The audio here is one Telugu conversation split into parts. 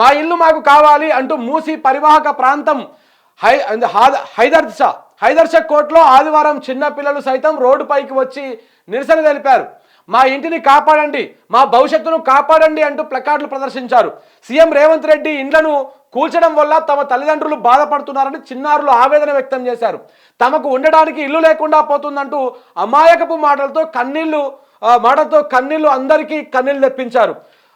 మా ఇల్లు మాకు కావాలి అంటూ మూసి పరివాహక ప్రాంతం హై హద హైదర్షా హైదర్ షా కోర్టులో ఆదివారం చిన్నపిల్లలు సైతం రోడ్డుపైకి వచ్చి నిరసన తెలిపారు. మా ఇంటిని కాపాడండి మా భవిష్యత్తును కాపాడండి అంటూ ప్లకార్డులు ప్రదర్శించారు. సీఎం రేవంత్ రెడ్డి ఇండ్లను కూల్చడం వల్ల తమ తల్లిదండ్రులు బాధపడుతున్నారని చిన్నారులు ఆవేదన వ్యక్తం చేశారు. తమకు ఉండడానికి ఇల్లు లేకుండా పోతుందంటూ అమాయకపు మాటలతో కన్నీళ్ళు మాటలతో కన్నీళ్ళు అందరికీ కన్నీళ్ళు తెప్పించారు.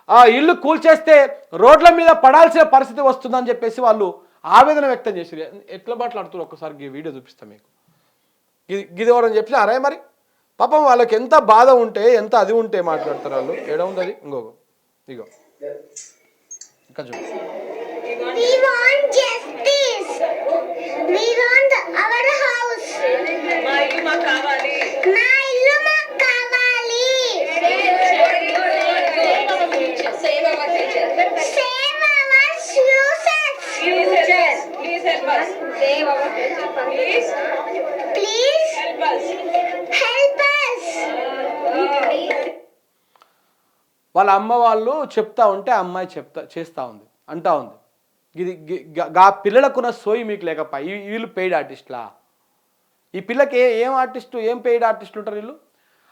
ఆ ఇల్లు కూల్చేస్తే రోడ్ల మీద పడాల్సిన పరిస్థితి వస్తుందని చెప్పేసి వాళ్ళు ఆవేదన వ్యక్తం చేసి ఎట్లా మాట్లాడుతున్నారు? ఒక్కసారి వీడియో చూపిస్తాం మీకు. ఇది ఇది చెప్పి అరే మరి పాపం వాళ్ళకి ఎంత బాధ ఉంటే ఎంత అది ఉంటే మాట్లాడతారు వాళ్ళు. ఏడ ఉంది అది? ఇంకో ఇగో. ఇంకా చూడు. We want justice. We want our వాళ్ళ అమ్మ వాళ్ళు చెప్తా ఉంటే ఆ అమ్మాయి చెప్తా చేస్తూ ఉంది అంటా ఉంది. ఇది గా- పిల్లలకున్న సోయి మీకు లేకపా ఈ- వీళ్ళు పెయిడ్ ఆర్టిస్ట్లా ఈ పిల్లకి ఏం ఆర్టిస్టు ఏం పెయిడ్ ఆర్టిస్టులు ఉంటారు వీళ్ళు?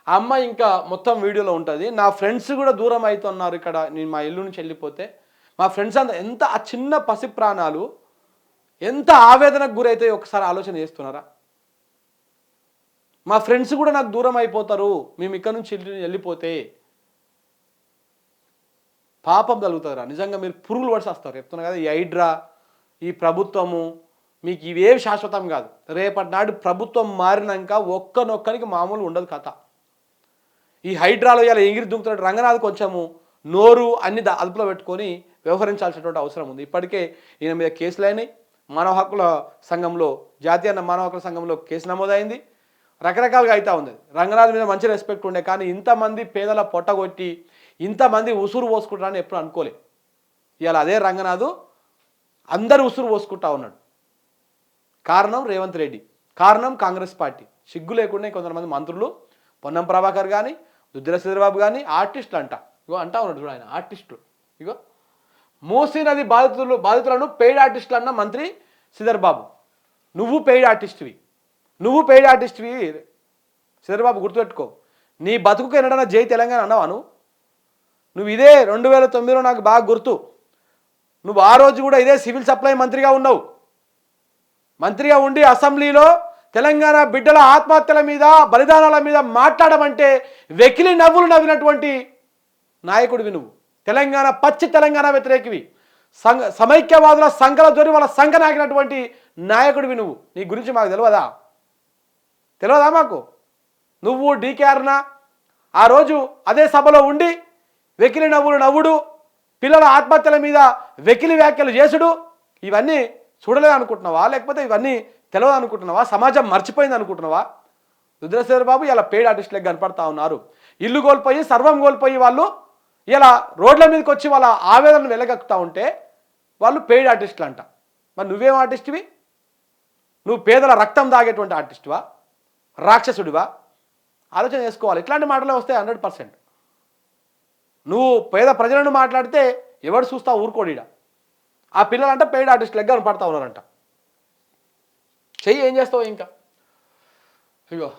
ఆ అమ్మాయి ఇంకా మొత్తం వీడియోలో ఉంటుంది. నా ఫ్రెండ్స్ కూడా దూరం అవుతున్నారు ఇక్కడ నేను మా ఇల్లు నుంచి వెళ్ళిపోతే. మా ఫ్రెండ్స్ అంతా ఎంత ఆ చిన్న పసి ప్రాణాలు ఎంత ఆవేదనకు గురైతే ఒకసారి ఆలోచన చేస్తున్నారా? మా ఫ్రెండ్స్ కూడా నాకు దూరం అయిపోతారు. మేము ఇక్కడ నుంచి వెళ్ళి- వెళ్ళిపోతే. పాపం కలుగుతారా నిజంగా మీరు పురుగులు పడిసేస్తారు చెప్తున్నా కదా ఈ హైడ్రా ఈ ప్రభుత్వము మీకు ఇవేవి శాశ్వతం కాదు. రేపటి నాడు ప్రభుత్వం మారినాక ఒక్కనొక్కరికి మామూలు ఉండదు కథ. ఈ హైడ్రాలో ఇలా ఎగిరి దుంకుతున్నట్టు రంగనాథ్ కొంచెము నోరు అన్ని ద- అదుపులో పెట్టుకొని వ్యవహరించాల్సినటువంటి అవసరం ఉంది. ఇప్పటికే ఈయన మీద కేసులు అయినాయి. మానవ హక్కుల సంఘంలో జాతీయ మానవ హక్కుల సంఘంలో కేసు నమోదైంది. రకరకాలుగా అవుతూ ఉంది. రంగనాథ్ మీద మంచి రెస్పెక్ట్ ఉండే కానీ ఇంతమంది పేదల పొట్టగొట్టి ఇంతమంది ఉసురు పోసుకుంటారని ఎప్పుడు అనుకోలే. ఇవాళ అదే రంగనాథు అందరు ఉసురు పోసుకుంటా ఉన్నాడు. కారణం రేవంత్ రెడ్డి. కారణం కాంగ్రెస్ పార్టీ. సిగ్గు లేకుండా కొంతమంది మంత్రులు పొన్నం ప్రభాకర్ కానీ దుద్దిల శ్రీధరబాబు కానీ ఆర్టిస్టులు అంట ఇగో అంటా ఉన్నాడు చూడు ఆయన ఆర్టిస్టులు. ఇగో మూసీ నది బాధితులు బాధితులను పెయిడ్ ఆర్టిస్టులు అన్న మంత్రి శ్రీధర్ బాబు నువ్వు పెయిడ్ ఆర్టిస్ట్వి. నువ్వు పెయిడ్ ఆర్టిస్ట్వి చంద్రబాబు గుర్తుపెట్టుకో. నీ బతుకుకు ఎన్నడన్నా జై తెలంగాణ అన్నావా నువ్వు? నువ్వు ఇదే రెండు వేల తొమ్మిదిలో నాకు బాగా గుర్తు. నువ్వు ఆ రోజు కూడా ఇదే సివిల్ సప్లై మంత్రిగా ఉన్నావు. మంత్రిగా ఉండి అసెంబ్లీలో తెలంగాణ బిడ్డల ఆత్మహత్యల మీద బలిదానాల మీద మాట్లాడమంటే వెకిలి నవ్వులు నవ్వినటువంటి నాయకుడివి నువ్వు. తెలంగాణ పచ్చి తెలంగాణ వ్యతిరేకివి. సంఘ సమైక్యవాదుల సంఘల జోరి వాళ్ళ సంఘ నాకినటువంటి నాయకుడివి నువ్వు. నీ గురించి మాకు తెలియదా తెలియదా మాకు? నువ్వు డీకే డీకేఆర్నా ఆ రోజు అదే సభలో ఉండి వెకిలి నవ్వులు నవ్వుడు పిల్లల ఆత్మహత్యల మీద వెకిలి వ్యాఖ్యలు చేసుడు ఇవన్నీ చూడలేదు అనుకుంటున్నావా? లేకపోతే ఇవన్నీ తెలియదు అనుకుంటున్నావా? సమాజం మర్చిపోయింది అనుకుంటున్నావా? రుద్రశేఖర్ బాబు ఇలా పేడ్ ఆర్టిస్టులకు కనపడతా ఉన్నారు. ఇల్లు కోల్పోయి సర్వం కోల్పోయి వాళ్ళు ఇలా రోడ్ల మీదకి వచ్చి వాళ్ళ ఆవేదనను వెలగక్కుతా ఉంటే వాళ్ళు పెయిడ్ ఆర్టిస్టులు అంట మరి నువ్వేం ఆర్టిస్ట్వి? నువ్వు పేదల రక్తం దాగేటువంటి ఆర్టిస్టువా? రాక్షసుడివా? ఆలోచన చేసుకోవాలి. ఇట్లాంటి మాటలే వస్తాయి హండ్రెడ్ పర్సెంట్. నువ్వు పేద ప్రజలను మాట్లాడితే ఎవడు చూస్తావు ఊరుకోడిడ ఆ పిల్లలంట పెయిడ్ ఆర్టిస్ట్ లెక్క కనపడతా ఉన్నారంట. చెయ్యి ఏం చేస్తావు ఇంకా? ఇగో.